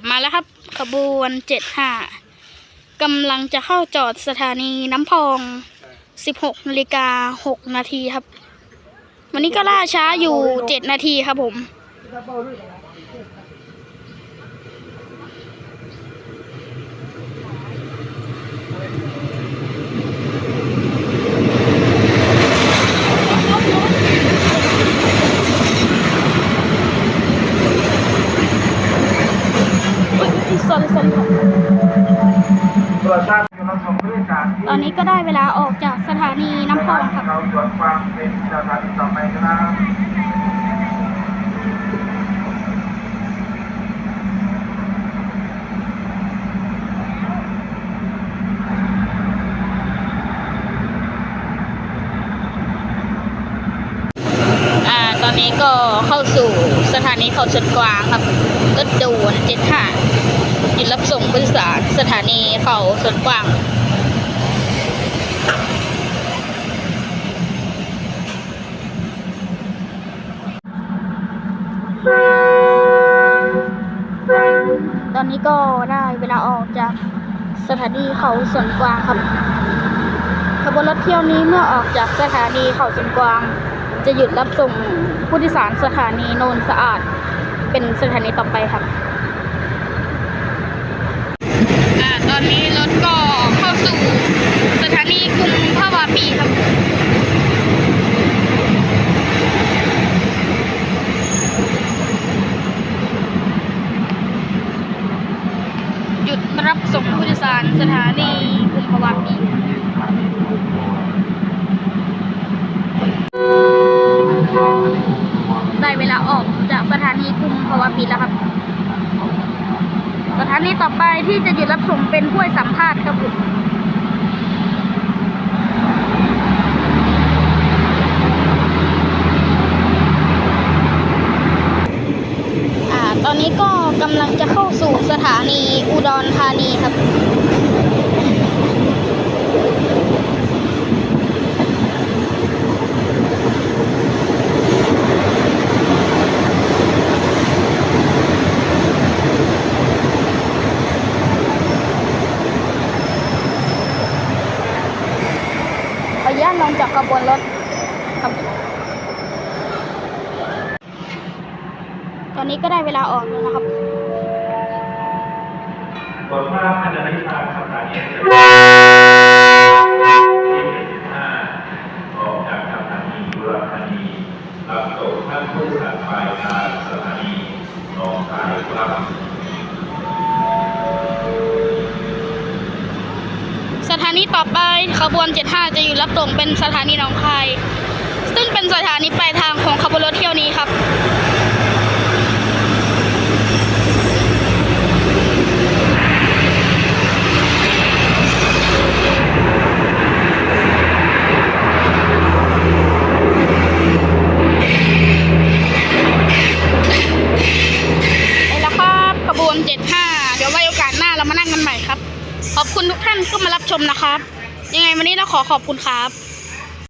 บมาแล้วครับ ขบวนเจ็ดห้ากำลังจะเข้าจอดสถานีน้ำพองสิบหกนาฬิกาหกนาทีครับ วันนี้ก็ล่าช้าอยู่เจ็ดนาทีครับผม สนสนตองตอนนี้ก็ได้เวลาออกจากสถานีน้ำพองครับเราตรวจความเป็นสถานีต่อไปครับอ่าตอนนี้ก็เข้าสู่สถานีเขาสวนกวางครับรถด่วนเจ็ดห้า หยุดรับส่งผู้โดยสารสถานีเขาสวนกวางตอนนี้ก็ได้เวลาออกจากสถานีเขาสวนกวางครับ ขบวนรถเที่ยวนี้เมื่อออกจากสถานีเขาสวนกวาง จะหยุดรับส่งผู้โดยสารสถานีโนนสะอาด เป็นสถานีต่อไปครับ อ่าตอนนี้รถก็เข้าสู่สถานีกรุงพระวาปีครับหยุดรับส่งผู้โดยสารสถานีกรุงพระวาปีได้เวลาออกจากสถานีกรุงพาวาปีแล้วครับ สถานีต่อไปที่จะหยุดรับส่งเป็นห้วยสัมภาษณ์ครับผมตอนนี้ก็กำลังจะเข้าสู่สถานีอุดรธานีครับ ออนุญาตลงจากขบวนรถครับตอนนี้ก็ได้เวลาออกแล้วนะครับตรวจภาพขณะที่ทาสถานีที่75ออกจากสถานีบุรธานีรับส่งท่านผู้โดยสารปลายทางสถานีหนองคายครับ นีต่อไปขบวน 75 จะอยู่รับส่งเป็นสถานีหนองคาย ซึ่งเป็นสถานีปลายทางของขบวนรถเที่ยวนี้ อบคุณทุกท่านที่มารับชมนะครับ ยังไงวันนี้เราขอขอบคุณครับ